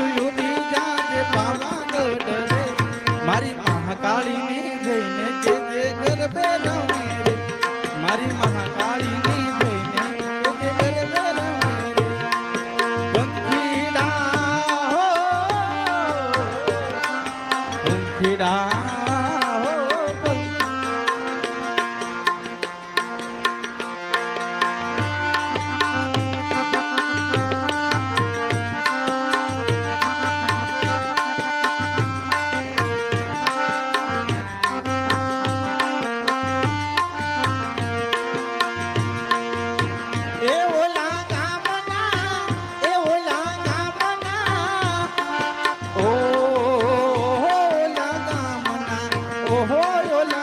પાટલું બીજા જે પાવાગઢ રે. મારી મહાકાળી ની જઈને જે જે ગરબે રમે રે. મારી મહાકાળી ની જઈને જે ગરબે રમે રે. oh oh la